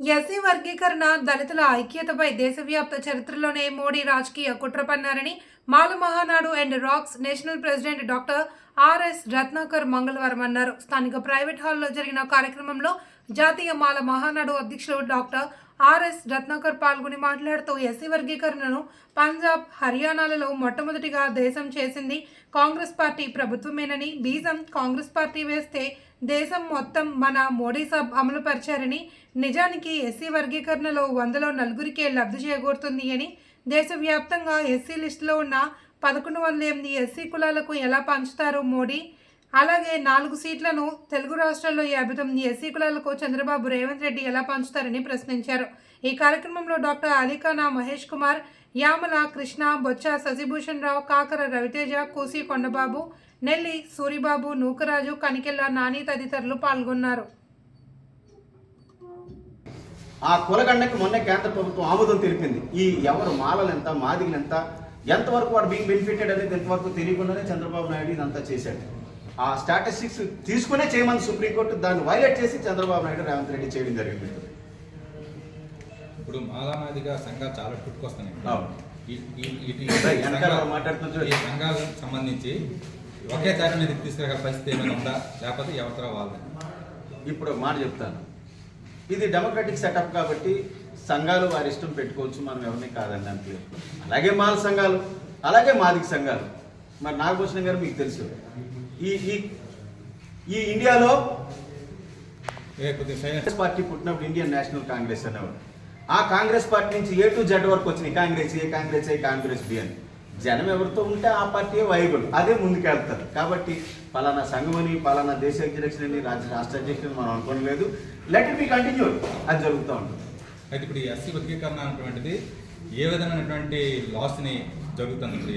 SC వర్గీకరణ దళితుల ఐక్యతపై దేశవ్యాప్త చరిత్రలోనే మోడీ రాజకీయ కుట్ర పన్నారని Mala Mahanadu and rocks national president doctor R S Ratnakar మంగళవారం అన్నారు. స్థానిక ప్రైవేట్ హాల్లో జరిగిన కార్యక్రమంలో జాతీయ మాల మహానాడు అధ్యక్షులు డాక్టర్ ఆర్ఎస్ రత్నాకర్ పాల్గొని మాట్లాడుతూ ఎస్సీ వర్గీకరణను పంజాబ్ హర్యానాలలో మొట్టమొదటిగా దేశం చేసింది కాంగ్రెస్ పార్టీ ప్రభుత్వమేనని బీజం కాంగ్రెస్ పార్టీ వేస్తే దేశం మొత్తం మన మోడీ సబ్ అమలు పరిచారని నిజానికి ఎస్సీ వర్గీకరణలో వందలో నలుగురికే లబ్ధి చేకూరుతుంది అని దేశవ్యాప్తంగా ఎస్సీ లిస్టులో ఉన్న పదకొండు వందల ఎనిమిది ఎస్సీ కులాలకు ఎలా పంచుతారో మోడీ? అలాగే నాలుగు సీట్లను తెలుగు రాష్ట్రాల్లో యాభై తొమ్మిది ఎస్సీ కులాలకు చంద్రబాబు రేవంత్ రెడ్డి ఎలా పంచుతారని ప్రశ్నించారు. ఈ కార్యక్రమంలో డాక్టర్ అలీఖానా మహేష్ కుమార్ యామల కృష్ణ బొచ్చ శశిభూషణ్ రావు కాకర రవితేజ కూసి కొండబాబు నెల్లి సూరిబాబు నూకరాజు కనికెళ్ళ నాని తదితరులు పాల్గొన్నారు. ఆ కులగండకి మొన్న కేంద్ర ప్రభుత్వం ఆమోదం తెలిపింది. ఈ ఎవరు మాలలు ఎంత మాదిగలు ఎంత ఎంతవరకు వాడు బీయింగ్ బెనిఫిటెడ్ అనేది ఎంతవరకు తెలియకుండానే చంద్రబాబు నాయుడు ఇదంతా చేశాడు. ఆ స్టాటిస్టిక్స్ తీసుకునే చేయమని సుప్రీంకోర్టు దాన్ని వైలేట్ చేసి చంద్రబాబు నాయుడు రేవంత్ రెడ్డి చేయడం జరిగింది. ఇప్పుడు మాలామాదిగా సంఘాలు చాలా పుట్టుకొస్తున్నాయి. చూడు. ఈ సంఘాలకు సంబంధించి ఒకే తాటి మీద తీసుకురాగల పరిస్థితి ఏమైనా ఉందా? లేకపోతే ఎవరితో వాళ్ళని ఇప్పుడు మాట చెప్తాను. ఇది డెమోక్రటిక్ సెటప్ కాబట్టి సంఘాలు వారి ఇష్టం పెట్టుకోవచ్చు మనం ఎవరిని అంతే అలాగే మాల సంఘాలు అలాగే మాదిక సంఘాలు. మరి నాగభూషణం గారు మీకు తెలుసు. ఈ ఈ ఈ ఇండియాలో కాంగ్రెస్ పార్టీ పుట్టినప్పుడు ఇండియన్ నేషనల్ కాంగ్రెస్ అనేవాడు. ఆ కాంగ్రెస్ పార్టీ నుంచి ఏ టు జెడ్ వరకు వచ్చినాయి? Congress A Congress A Congress B అని. జనం ఎవరితో ఉంటే ఆ పార్టీ వైబుల్ అదే ముందుకెళ్తారు. కాబట్టి పలానా సంఘమని పలానా దేశ అధ్యక్షులని రాజ్య రాష్ట్ర అధ్యక్షులని మనం అనుకోలేదు లెట్ ఇట్ బి కంటిన్యూ అది జరుగుతూ ఉంటుంది. అయితే ఇప్పుడు ఈ ఎస్సీ వర్గీకరణ అనేటువంటిది ఏ విధమైనటువంటి లాస్ని జరుగుతుంది ఇప్పుడు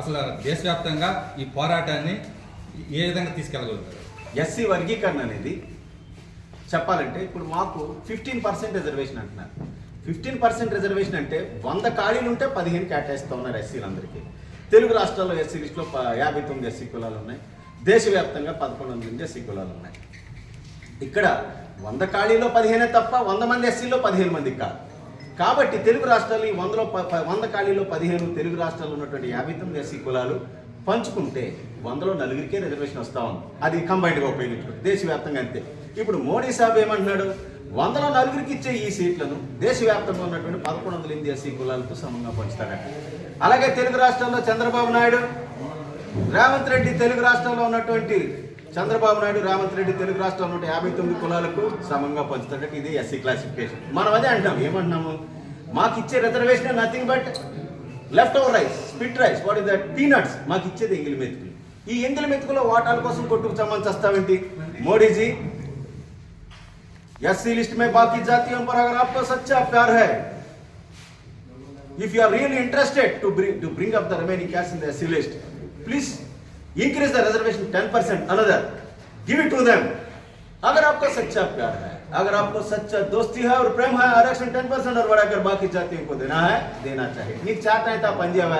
అసలు దేశవ్యాప్తంగా ఈ పోరాటాన్ని ఏ విధంగా తీసుకెళ్ళగలుగుతారు? ఎస్సీ వర్గీకరణ అనేది చెప్పాలంటే ఇప్పుడు మాకు ఫిఫ్టీన్ పర్సెంట్ రిజర్వేషన్ అంటున్నారు. ఫిఫ్టీన్ పర్సెంట్ రిజర్వేషన్ అంటే వంద ఖాళీలు ఉంటే పదిహేను కేటాయిస్తూ ఉన్నారు ఎస్సీలందరికీ. తెలుగు రాష్ట్రాల్లో ఎస్సీ లిస్టులో ప- యాభై తొమ్మిది ఎస్సీ కులాలు ఉన్నాయి. దేశవ్యాప్తంగా పదకొండు వందల ఎస్సీ కులాలు ఉన్నాయి. ఇక్కడ వంద ఖాళీలో పదిహేనే తప్ప వంద మంది ఎస్సీలో పదిహేను మంది కాదు. కాబట్టి తెలుగు రాష్ట్రాలు ఈ వందలో ప- వంద ఖాళీలో పదిహేను తెలుగు రాష్ట్రాల్లో ఉన్నటువంటి యాభై తొమ్మిది ఎస్సీ కులాలు పంచుకుంటే వందలో నలుగురికే రిజర్వేషన్ వస్తా ఉంది. అది కంబైన్డ్గా ఉపయోగించుకుంటుంది దేశవ్యాప్తంగా అంతే. ఇప్పుడు మోడీ సాబ్ ఏమంటున్నాడు? వందల నలుగురికి ఇచ్చే ఈ సీట్లను దేశవ్యాప్తంగా ఉన్నటువంటి పదకొండు వందల ఎనిమిది ఎస్సీ కులాలకు సమంగా పంచుతారట. అలాగే తెలుగు రాష్ట్రాల్లో చంద్రబాబు నాయుడు రేవంత్ రెడ్డి తెలుగు రాష్ట్రంలో ఉన్నటువంటి చంద్రబాబు నాయుడు రేవంత్ రెడ్డి తెలుగు రాష్ట్రంలో ఉన్న యాభై తొమ్మిది కులాలకు సమంగా పంచుతారట. ఇది ఎస్సీ క్లాసిఫికేషన్. మనం అదే అంటాం ఏమంటున్నాము? మాకు ఇచ్చే reservation nothing but left over rice spit rice what is that peanuts మాకు ఇచ్చేది ఎంగిలి మెతుకులు. ఈ ఎంగిలి మెతుకులో వాటాల కోసం కొట్టుకు సంబంధించి చస్తావేంటి మోడీజీ एससी लिस्ट में बाकी जातियों पर अगर आपको सच्चा प्यार है if you are really interested to bring to bring up the remaining castes in the SC list, please increase the reservation 10% another. Give it to them. अगर आपका सच्चा प्यार है अगर आपको सच्चा दोस्ती है और प्रेम है आरक्षण 10 परसेंट और बढ़ाकर बाकी जातियों को देना है देना चाहिए నీకు చేత అయితే ఆ పని చేయవా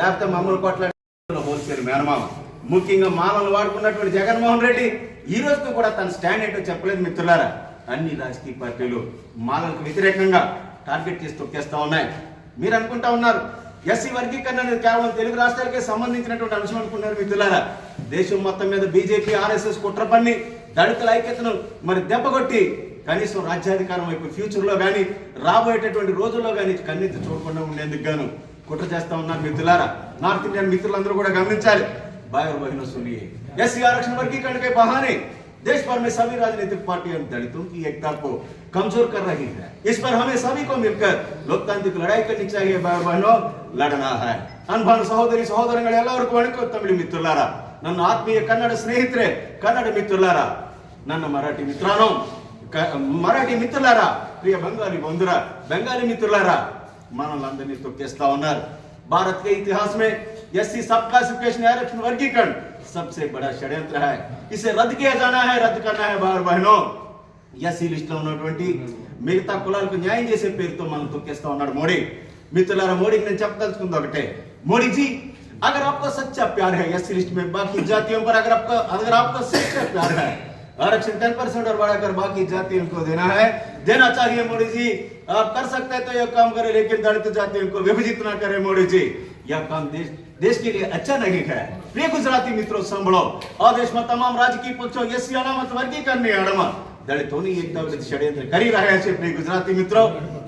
లేకపోతే మమ్మల్ని కొట్లాడి హోల్సేల్ మేనమామ ముఖ్యంగా మామూలు వాడుకున్నటువంటి జగన్మోహన్ రెడ్డి ఈ రోజుకు కూడా తన స్టాండ్ ఏంటో చెప్పలేదు మిత్రులారా అన్ని రాజకీయ పార్టీలు మాలకు వ్యతిరేకంగా టార్గెట్ చేసి తొక్కేస్తా ఉన్నాయి. మీరు అనుకుంటా ఉన్నారు ఎస్సీ వర్గీకరణ అనేది కేవలం తెలుగు రాష్ట్రాలకే సంబంధించినటువంటి అంశం అనుకున్నారు మిత్రులారా దేశం మొత్తం మీద బీజేపీ ఆర్ఎస్ఎస్ కుట్ర పన్ని దళితుల ఐక్యతను మరి దెబ్బగొట్టి కనీసం రాజ్యాధికారం వైపు ఫ్యూచర్లో కానీ రాబోయేటటువంటి రోజుల్లో కానీ కన్నీ చూడకుండా ఉండేందుకు గాను కుట్ర చేస్తా ఉన్నారు మిత్రులారా నార్త్ ఇండియన్ మిత్రులందరూ కూడా గమనించాలి. బాయ్ బహిన ఎస్సీ ఆరక్షణ వర్గీకరణపై బహానే देश भर में सभी राजनीतिक पार्टियां दलितों की एकता को कमजोर कर रही है इस पर हमें सभी को मिलकर लोकतांत्रिक लड़ाई करनी चाहिए भाई और बहनों लड़ना है ಅನ್ಭಾನ ಸಹೋದರಿ ಸಹೋದರಗಳೆಲ್ಲರಿಗೂ ವಣಕ ತಮಿಳು ಮಿತ್ರಲಾರ ನನ್ನ ಆತ್ಮೀಯ ಕನ್ನಡ ಸ್ನೇಹಿತರೆ ಕನ್ನಡ ಮಿತ್ರಲಾರ ನನ್ನ ಮರಾಠಿ ಮಿತ್ರಾನೋ క- మరాఠీ మిత్రులారా ప్రియ బెంగాలీ బంధురా బెంగాలీ మిత్రులారా మనల్ని అందరినీ తొక్కేస్తా ఉన్నారు भारत के इतिहास में एससी सब क्लासिफिकेशन आरक्षण वर्गीकरण सबसे बड़ा षड्यंत्र है इसे रद्द किया जाना है रद्द करना है भाई बहनों ఎస్సీ లిస్టులో ఉన్నటువంటి మిగతా కులాలకు న్యాయం చేసే పేరుతో మనం తొక్కేస్తా ఉన్నాడు మోడీ మిత్రులారా మోడీకి నేను చెప్పదలుచుకుంది ఒకటే మోడీ जी अगर आपका सच्चा प्यार है एससी लिस्ट में बाकी जातियों पर अगर आपका अगर आपका सच्चा प्यार है आरक्षण टेन परसेंट और बढ़ाकर बाकी जातियों को देना है देना चाहिए मोदी जी आप कर सकते हैं तो यह काम करें लेकिन दलित जातियों को विभाजित ना करें मोदी जी यह काम देश देश के लिए अच्छा નહીં है। પ્રિય ગુજરાતી મિત્રો સાંભળો આ દેશમાં તમામ રાજકીય પક્ષો એસી અનામત વર્ગીકરણની આડમાં દલિતોની એકતા વિરુદ્ધ ષડયંત્ર કરી રહ્યા છે પ્રિય ગુજરાતી મિત્રો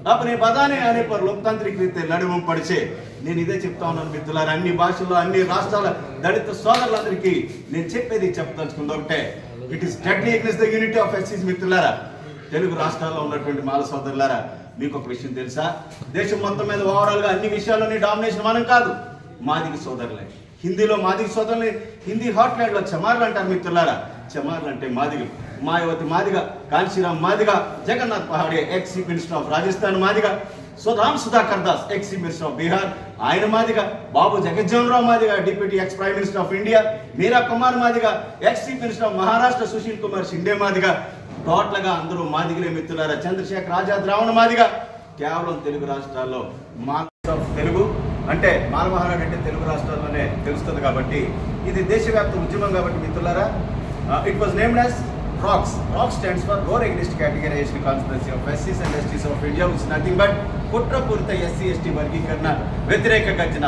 આપણે బదానే అనే પર લોકતાંત્રિક રીતે లడవం పడిచే నేను ఇదే చెప్తా ఉన్నాను మిత్రులారా అన్ని భాషల్లో అన్ని రాష్ట్రాల దళిత సోదరులందరికీ నేను చెప్పేది చెప్పదలుచుకుంది ఒకటే it is deadly against the unity of ఎస్సీస్ మిత్రులారా తెలుగు రాష్ట్రాల్లో ఉన్నటువంటి మాల సోదరులారా మీకు ఒక విషయం తెలుసా? దేశం మొత్తం మీద ఓవరాల్గా అన్ని విషయాల్లోని డామినేషన్ మనం కాదు। మాదిగ సోదరులే. హిందీలో మాదిగ సోదరుల్ని హిందీ హాట్ ల్యాండ్లో చమార్లు అంటారు మిత్రులారా చమార్లు అంటే మాదిగలు Mayawati Madiga Kanshiram Madiga Jagannath Pahade ex minister of Rajasthan Madiga Sudham Sudhakar Das ex minister of Bihar ఆయన Madiga Babu Jagjivan Rao Madiga deputy ex prime minister of India Meira Kumar Madiga ex chief minister of Maharashtra Sushil Kumar Shinde Madiga. Total అందరూ మాదిగలే మిత్రులారా. చంద్రశేఖర్ ఆజాద్ రావణ మాదిగ. కేవలం తెలుగు రాష్ట్రాల్లో మా అంటే మానవహారాడు అంటే తెలుగు రాష్ట్రాల్లోనే తెలుస్తుంది కాబట్టి ఇది దేశవ్యాప్త ఉద్యమం కాబట్టి మిత్రులారా it was named as rocks rock stands for roar against categorisation conspiracy of ఎస్సీస్ and STs of India which nothing but కుట్రపూరిత SC ST వర్గీకరణ వ్యతిరేక గర్జన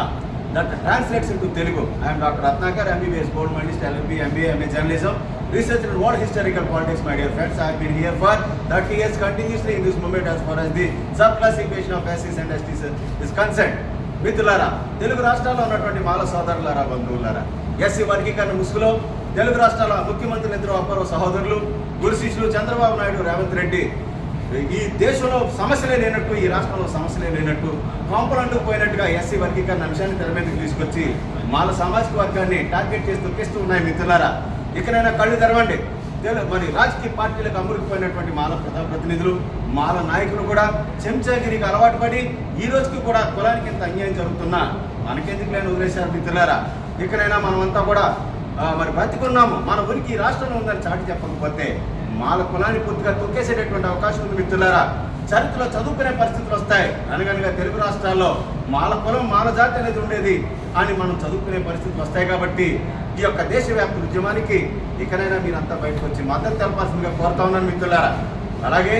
that translates into Telugu I'm doctor Ratnakar MBBS gold medallist LMB MBA MA journalism research in world historical politics, my dear friends. I have been here for 30 years continuously in this movement as far as the subclassification of SCs and STs is concerned. మిత్రులారా తెలుగు రాష్ట్రాల్లో ఉన్నటువంటి మాల సోదరులారా బంధువులారా SC వర్గీకరణ ముసుగులో తెలుగు రాష్ట్రాల ముఖ్యమంత్రులు ఇద్దరు అప్పరో సహోదరులు గురుశిష్యులు చంద్రబాబు నాయుడు రేవంత్ రెడ్డి. ఈ దేశంలో సమస్యలే లేనట్టు ఈ రాష్ట్రంలో సమస్యలే లేనట్టు కాంపలంటూ పోయినట్టుగా ఎస్సీ వర్గీకరణ అంశాన్ని తెర మీదకి తీసుకొచ్చి మాల సామాజిక వర్గాన్ని టార్గెట్ చేసి తొక్కిస్తూ ఉన్నాయి మిత్రులారా. ఇకనైనా కళ్ళు తెరవండి. మరి రాజకీయ పార్టీలకు అమరుకుపోయినటువంటి మాల ప్రజాప్రతినిధులు మాల నాయకులు కూడా చెంచాగిరికి అలవాటు పడి ఈ రోజుకి కూడా కులానికి ఇంత అన్యాయం జరుగుతున్నా మనకెందుకు లేని వదిలేశారు మిత్రులారా? ఇకనైనా మనమంతా కూడా మరి బ్రతికున్నాము. మన ఉనికి ఈ రాష్ట్రంలో ఉందని చాటి చెప్పకపోతే మాల కులాన్ని పూర్తిగా తొక్కేసేటటువంటి అవకాశం ఉంది మిత్రులారా. చరిత్రలో చదువుకునే పరిస్థితులు వస్తాయి. అనగనగా తెలుగు రాష్ట్రాల్లో మాల కులం మాల జాతి అనేది ఉండేది. అని మనం చదువుకునే పరిస్థితులు వస్తాయి కాబట్టి ఈ యొక్క దేశవ్యాప్త ఉద్యమానికి ఇకనైనా మీరంతా బయటకు వచ్చి మద్దతు తెలపాల్సిందిగా కోరుతా ఉన్నాను మిత్రులారా. అలాగే